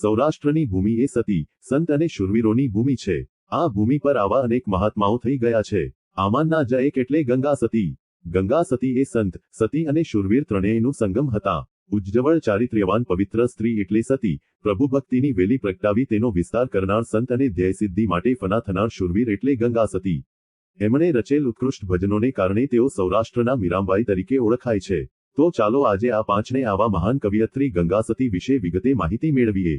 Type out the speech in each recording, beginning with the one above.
સૌરાષ્ટ્રની ભૂમિ એ સતી, સંત અને શુરવીરોની ભૂમિ છે. આ ભૂમિ પર આવા અનેક મહાત્માઓ થઈ ગયા છે. આમાંના જ એક એટલે ગંગા સતી. ગંગા સતી એ સંત, સતી અને શુરવીર ત્રણેયનું સંગમ હતા. ઉજ્જવળ, ચારિત્ર્યવાન, પવિત્ર સ્ત્રી એટલે સતી, પ્રભુ ભક્તિની વેલી પ્રગટાવી તેનો વિસ્તાર કરનાર સંત અને ધ્યેયસિદ્ધિ માટે ફના થનાર શુરવીર એટલે ગંગા સતી. એમણે રચેલ ઉત્કૃષ્ટ ભજનોને કારણે તેઓ સૌરાષ્ટ્રના મીરામબાઈ તરીકે ઓળખાય છે. તો ચાલો આજે આ પાંચને આવા મહાન કવિયત્રી ગંગાસતી વિશે વિગતે માહિતી મેળવીએ.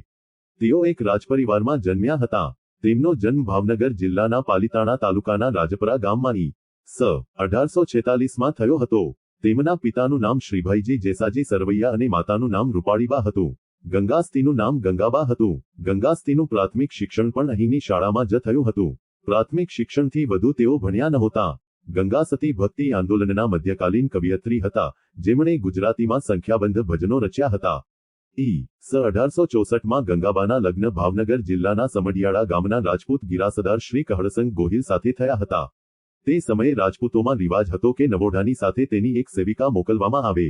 તેઓ એક રાજપરિવારમાં જન્મ્યા હતા. તેમનો જન્મ ભાવનગર જિલ્લાના પાલિતાણા તાલુકાના રાજપરા ગામમાં સ. અઢારસો છેતાલીસમાં થયો હતો. તેમના પિતાનું નામ શ્રીભાઈજી જેસાજી સરવૈયા અને માતાનું નામ રૂપાળીબા હતું. ગંગાસ્તીનું નામ ગંગાબા હતું. ગંગાસ્તીનું પ્રાથમિક શિક્ષણ પણ અહીંની શાળામાં જ થયું હતું. પ્રાથમિક શિક્ષણથી વધુ તેઓ ભણ્યા નહોતા. ગંગા સતી ભક્તિ આંદોલનના મધ્યકાલીન કવિયત્રી હતા, જેમણે ગુજરાતીમાં સંખ્યાબંધ ભજનો રચ્યા હતા. ઈ, સ અઢારસો ચોસઠમાં ગંગાબાના લગ્ન ભાવનગર જિલ્લાના સમઢિયાળા ગામના રાજપૂત ગિરાસદાર શ્રી કહળસંગ ગોહિલ સાથે થયા હતા. તે સમયે રાજપૂતોમાં રિવાજ હતો કે નવોઢાની સાથે તેની એક સેવિકા મોકલવામાં આવે.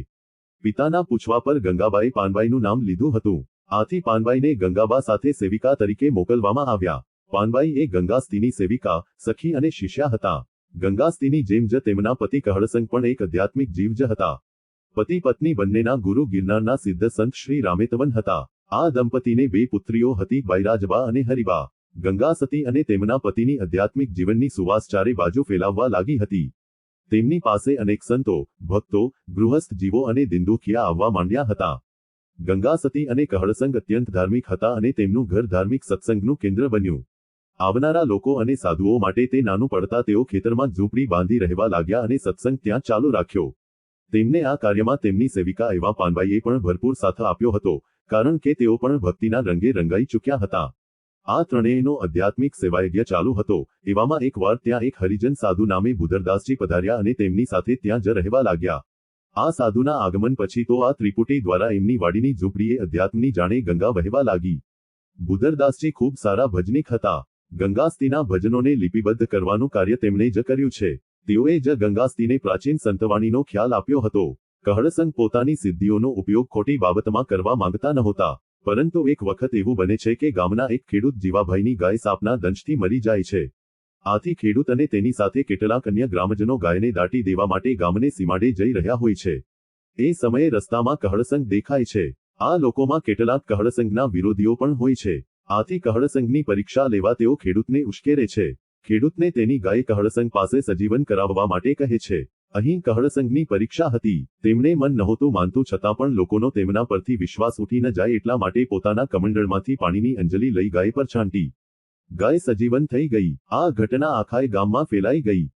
પિતાના પૂછવા પર ગંગાબાએ પાનબાઈનું નામ લીધું હતું. આથી પાનબાઈને ગંગાબા સાથે સેવિકા તરીકે મોકલવામાં આવ્યા. પાનબાઈ એ ગંગાસ્તીની સેવિકા, સખી અને શિષ્યા હતા. ગંગાસ્તીની જેમ જ તેમના પતિ કહળસંગ પણ એક આધ્યાત્મિક જીવ જ હતા. પતિ પત્ની બંનેના ગુરુ ગિરનારના સિદ્ધ સંત શ્રી રામેતવન હતા. આ દંપતીને બે પુત્રીઓ હતી, બૈરાજબા અને હરિબા. ગંગા સતી અને તેમના પતિની આધ્યાત્મિક જીવનની સુવાસ ચારે બાજુ ફેલાવવા લાગી હતી. તેમની પાસે અનેક સંતો, ભક્તો, ગૃહસ્થ જીવો અને દિંદુખિયા આવવા માંડ્યા હતા. ગંગા સતી અને કહળસંગ અત્યંત ધાર્મિક હતા અને તેમનું ઘર ધાર્મિક સત્સંગનું કેન્દ્ર બન્યું. આવનારા લોકો અને સાધુઓ માટે તે નાનું પડતા તેઓ ખેતરમાં ઝૂંપડી બાંધી રહેવા લાગ્યા અને સત્સંગ ત્યાં ચાલુ રાખ્યો. તેમને આ કાર્યમાં તેમની સેવિકા એવા પાનબાઈએ પણ ભરપૂર સાથ આપ્યો હતો, કારણ કે તેઓ પણ ભક્તિના રંગે રંગાઈ ચૂક્યા હતા. આ ત્રણેયનો આધ્યાત્મિક સેવાયજ્ઞ ચાલુ હતો, એવામાં એકવાર ત્યાં એક હરિજન સાધુ નામે ભુધરદાસજી પધાર્યા અને તેમની સાથે ત્યાં જ રહેવા લાગ્યા. આ સાધુના આગમન પછી તો આ ત્રિપુટી દ્વારા એમની વાડીની ઝૂંપડીએ અધ્યાત્મની જાણે ગંગા વહેવા લાગી. ભુધરદાસજી ખૂબ સારા ભજનિક હતા. ગંગાસ્તીના ભજનોને લિપિબદ્ધ કરવાનું કાર્ય તેમણે જ કર્યું છે. તેઓએ જ ગંગાસ્તીને પ્રાચીન સંતવાણીનો ખ્યાલ આપ્યો હતો. કહળસંગ પોતાની સિદ્ધિઓનો ઉપયોગ ખોટી બાબતમાં કરવા માંગતા નહોતા. પરંતુ એક વખત એવું બને છે કે ગામના એક ખેડૂત જીવાભાઈની ગાય સાપના દંશથી મરી જાય છે. આથી ખેડૂત અને તેની સાથે કેટલાક અન્ય ગ્રામજનો ગાયને દાટી દેવા માટે ગામને સીમાડે જઈ રહ્યા હોય છે. એ સમયે રસ્તામાં કહળસંગ દેખાય છે. આ લોકોમાં કેટલાક કહળસંગના વિરોધીઓ પણ હોય છે. આથી કહળસંઘની પરીક્ષા લેવા તેઓ ખેડૂતને ઉશ્કેરે છે. ખેડૂતને તેની ગાય કહળસંઘ પાસે સજીવન કરાવવા માટે કહે છે. અહીં કહળસંઘની પરીક્ષા હતી. તેમણે મન નહોતું માનતું છતાં પણ લોકોનો તેમના પરથી વિશ્વાસ ઉઠી ન જાય એટલા માટે પોતાના કમંડળમાંથી પાણીની અંજલિ લઈ ગાય પર છાંટી. ગાય સજીવન થઈ ગઈ. આ ઘટના આખાય ગામમાં ફેલાઈ ગઈ.